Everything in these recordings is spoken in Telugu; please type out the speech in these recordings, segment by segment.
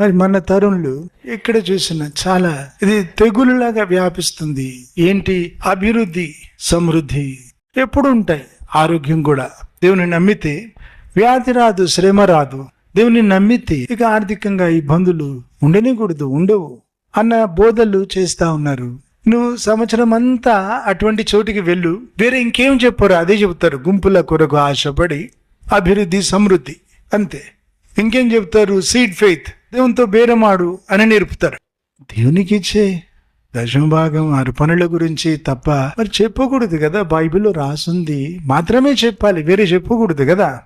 మరి మన తరుణులు ఎక్కడ చూసినా చాలా ఇది తెగులులాగా వ్యాపిస్తుంది. ఏంటి? అభివృద్ధి సమృద్ధి ఎప్పుడు ఉంటాయి ఆరోగ్యం కూడా. దేవుని నమ్మితే వ్యాధి రాదు శ్రమ రాదు. దేవుని నమ్మితే ఇక ఆర్థికంగా ఇబ్బందులు ఉండనేకూడదు ఉండవు అన్న బోధలు చేస్తా ఉన్నారు. నువ్వు సంవత్సరం అంతా అటువంటి చోటికి వెళ్ళు. వేరే ఇంకేం చెప్పారు అదే చెబుతారు. గుంపుల కొరకు ఆశపడి అభివృద్ధి సమృద్ధి అంతే. ఇంకేం చెప్తారు సీడ్ ఫెయిత్. దేవునితో బేరమాడు అని నేర్పుతారు. దేవునికి ఇచ్చే దశమ భాగం పనుల గురించి తప్ప మరి చెప్పకూడదు కదా? బైబిల్లో రాసుంది మాత్రమే చెప్పాలి వేరే చెప్పకూడదు కదా?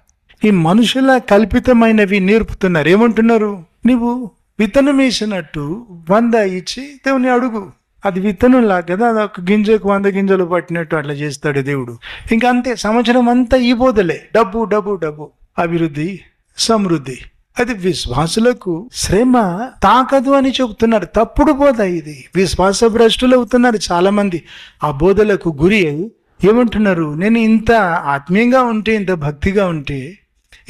ఈ మనుషుల కల్పితమైనవి నేర్పుతున్నారు. ఏమంటున్నారు? నువ్వు విత్తనం వేసినట్టు వంద ఇచ్చి దేవుని అడుగు. అది విత్తనంలా కదా? అది ఒక గింజకు వంద గింజలు పట్టినట్టు అట్లా చేస్తాడు దేవుడు. ఇంకా అంతే సంవత్సరం అంతా ఈ బోధలే. డబ్బు డబ్బు డబ్బు. అభివృద్ధి సమృద్ధి. అది విశ్వాసులకు శ్రమ తాకదు అని చెబుతున్నారు. తప్పుడు బోధ ఇది. విశ్వాస భ్రష్టులు అవుతున్నారు చాలా మంది ఆ బోధలకు గురి ఏమంటున్నారు? నేను ఇంత ఆత్మీయంగా ఉంటే ఇంత భక్తిగా ఉంటే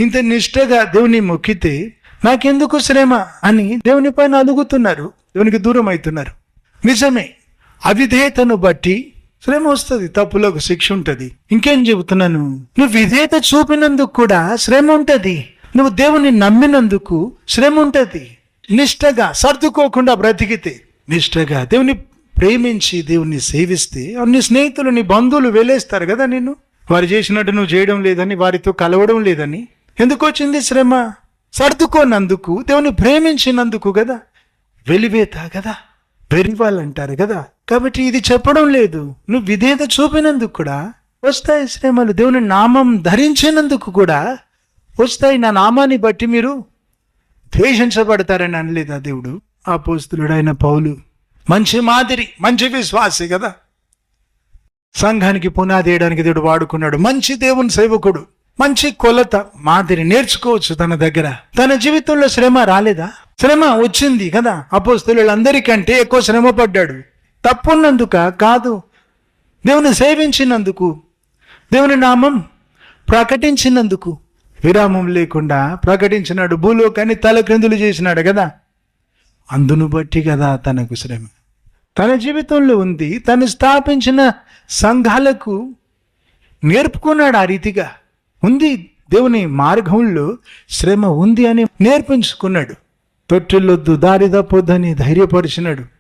ఇంత నిష్ఠగా దేవుని మొక్కితే నాకెందుకు శ్రమ అని దేవుని పైన అలుగుతున్నారు. దేవునికి దూరం అవుతున్నారు. నిజమే. అవిధేయతను బట్టి శ్రమ వస్తుంది తప్పులకు శిక్ష ఉంటుంది. ఇంకేం చెబుతున్నాను? నువ్వు విధేయత చూపినందుకు కూడా శ్రమ ఉంటుంది. నువ్వు దేవుని నమ్మినందుకు శ్రమ ఉంటుంది నిష్టగా సర్దుకోకుండా బ్రతికితే. నిష్టగా దేవుని ప్రేమించి దేవుని సేవిస్తే నీ స్నేహితులు నీ బంధువులు వెళ్ళేస్తారు కదా నిన్ను. వారు చేసినట్టు నువ్వు చేయడం లేదని వారితో కలవడం లేదని. ఎందుకు వచ్చింది శ్రమ? సర్దుకోనందుకు దేవుని ప్రేమించినందుకు కదా. వెలివేత కదా. వెరివాళ్ళు అంటారు కదా. కాబట్టి ఇది చెప్పడం లేదు. నువ్వు విధేయత చూపినందుకు కూడా వస్తాయి శ్రమలు. దేవుని నామం ధరించినందుకు కూడా వస్తాయి నా నామాన్ని బట్టి మీరు ద్వేషించబడతారని అనలేదా దేవుడు? ఆ పోస్తులుడైన పౌలు. మంచి మాదిరి మంచి విశ్వాసి కదా? సంఘానికి పునాది వేయడానికి దేవుడు వాడుకున్నాడు. మంచి దేవుని సేవకుడు మంచి కొలత మాదిరి నేర్చుకోవచ్చు తన దగ్గర. తన జీవితంలో శ్రమ రాలేదా? శ్రమ వచ్చింది కదా? అపోస్తులందరికంటే ఎక్కువ శ్రమ పడ్డాడు. తప్పున్నందుక కాదు దేవుని సేవించినందుకు దేవుని నామం ప్రకటించినందుకు విరామం లేకుండా ప్రకటించినాడు భూలోకాన్ని తల క్రిందులు చేసినాడు కదా. అందును బట్టి కదా తనకు శ్రమ. తన జీవితంలో ఉంది తను స్థాపించిన సంఘాలకు నేర్పుకున్నాడు ఆ రీతిగా. ఉంది దేవుని మార్గంలో శ్రమ ఉంది అని నేర్పించుకున్నాడు. తొట్టిల్లొద్దు దారి తప్పొద్దని ధైర్యపరిచినాడు.